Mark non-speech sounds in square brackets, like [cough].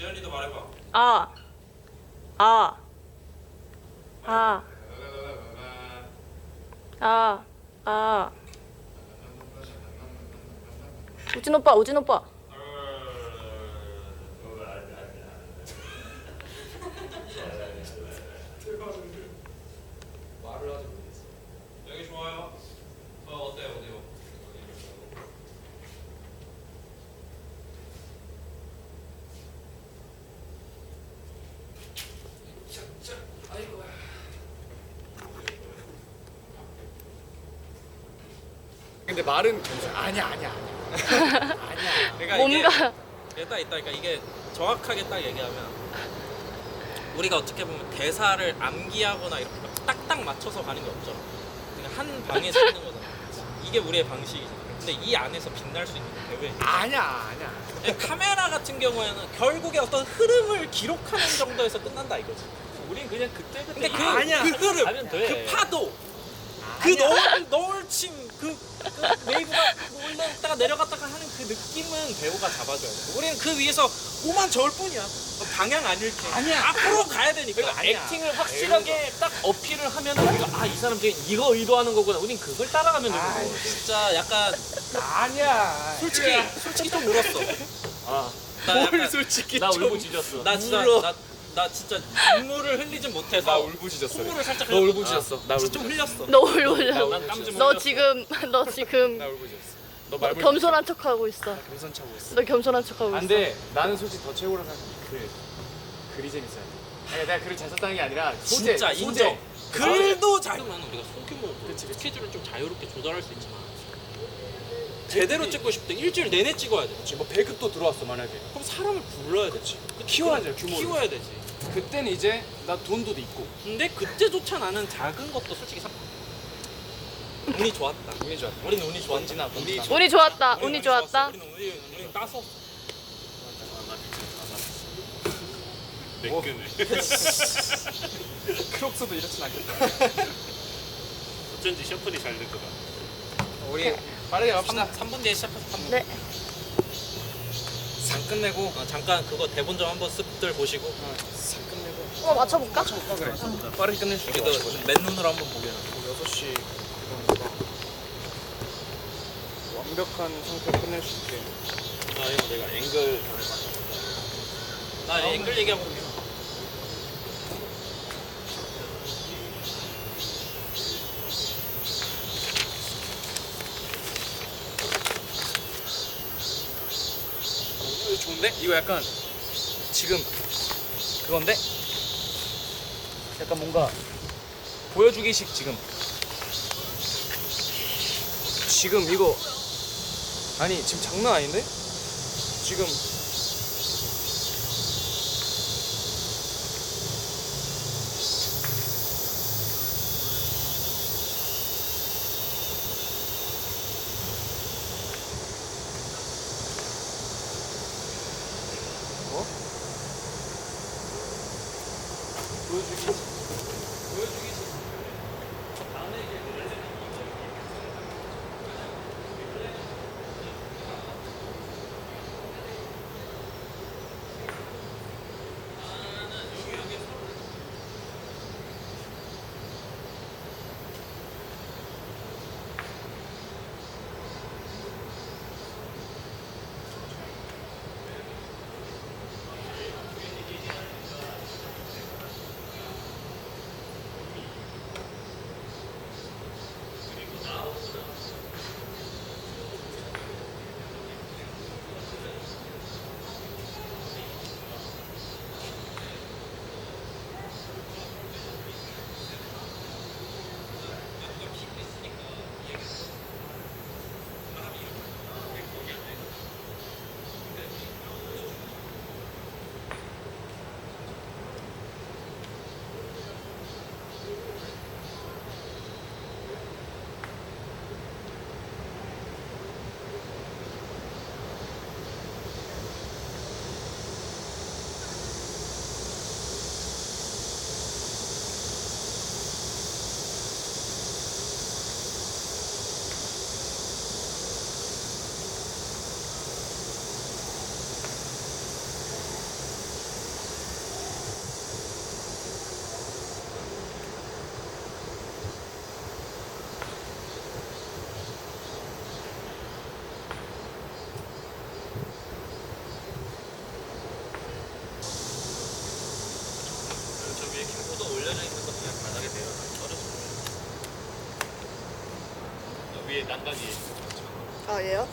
재현이도 말해봐. 아. 아. 아. 아. 아. 우진 오빠, 우진 오빠. [laughs] 말을 하지 못했어. 여기 좋아요. 어 어때요 어디요? 근데 말은 괜찮아. 아니야 아니야 아니야. [laughs] 아니야. 그러니까 뭔가 이게 딱 있다니까 이게 정확하게 딱 얘기하면 우리가 어떻게 보면 대사를 암기하거나 이렇게 막 딱딱 맞춰서 가는 게 없죠. 그냥 한 방에서 하는 거잖아. 이게 우리의 방식이잖아. 근데 이 안에서 빛날 수 있는 게 배우의 아니야 아니야. 예, 카메라 같은 경우에는 결국에 어떤 흐름을 기록하는 정도에서 끝난다 이거지. 우린 그냥 그때 그때 근데 그, 아니야. 그 흐름, 돼. 그 파도, 그 넓, 넓침, 그, 그 웨이브가 올라갔다가 내려갔다가 하는 그 느낌은 배우가 잡아줘야 돼. 우리는 그 위에서 오만 저을 뿐이야. 방향 안 잃게. 아니야. 앞으로 가야 되니까. 그러니까 아니야. 액팅을 확실하게 딱 어필을 하면 우리가 아 이 사람 지금 이거 의도하는 거구나. 우린 그걸 따라가면 되는 아이, 거고. 진짜 약간 아니야. 솔직히 솔직히 좀 울었어. 아, 나뭘 약간 솔직히 나 좀- 울고 지졌어. 나 진짜 울어. 나, 나 진짜 눈물을 흘리진 못해서 나 울부짖었어. 콧물을 살짝 너 흘렸거든. 울부짖었어. 나 진짜 좀 울부짖었어. 흘렸어. 너 울고 난 땀 좀 너 흘렸어. 지금 [laughs] 너 지금 나 울부짖었어. 너너 말벌 겸손한 척 하고 있어. 겸손 차고 있어. 너 겸손한 척 하고 있어. 안돼. 나는 솔직히 더 최고로 생각해. 그 글이 재밌어야 돼. 아니, 내가 글을 잘 썼다는 게 아니라 소재. 진짜 소재. 인정. 글도 잘 그러면 우리가 소규모로 그치, 그치. 스케줄을 좀 자유롭게 조절할 수 있지만 제대로 찍고 싶대. 일주일 내내 찍어야 돼. 지금 뭐 배급도 들어왔어 만약에. 그럼 사람을 불러야 되지. 키워야죠, 규모를. 키워야 되지. 그때는 이제 나 돈도 있고 근데 그때조차 나는 작은 것도 솔직히 사... 운이 좋았다. 운이 좋았다. 우리는 운이 좋았지나 운이 운이 운이 좋았다. 운이 좋았다. 우리는 운이 우리는 따서 [laughs] 크록스도 이렇진 않겠다. [laughs] 어쩐지 셔플이 잘 될 것 같아. 우리 빠르게 갑시다. 3, 분 뒤에 시작해서 3분. 네. 장 끝내고 어, 잠깐 그거 대본 좀 한번 쓱들 보시고 싹 어 맞춰볼까? 맞춰볼까 그래. 빠르게 끝낼 수 있게. 맨눈으로 한번 보게. 6시 그러니까 완벽한 상태로 끝낼 수 있게 아, 이거 내가 앵글 나 앵글 얘기하고 올게. 이거 좋은데? 이거 약간 지금 그건데? 약간 뭔가 보여주기식 지금 지금 이거 아니 지금 장난 아닌데? 지금 뭐? 보여주기 위에 난간이 아 얘요?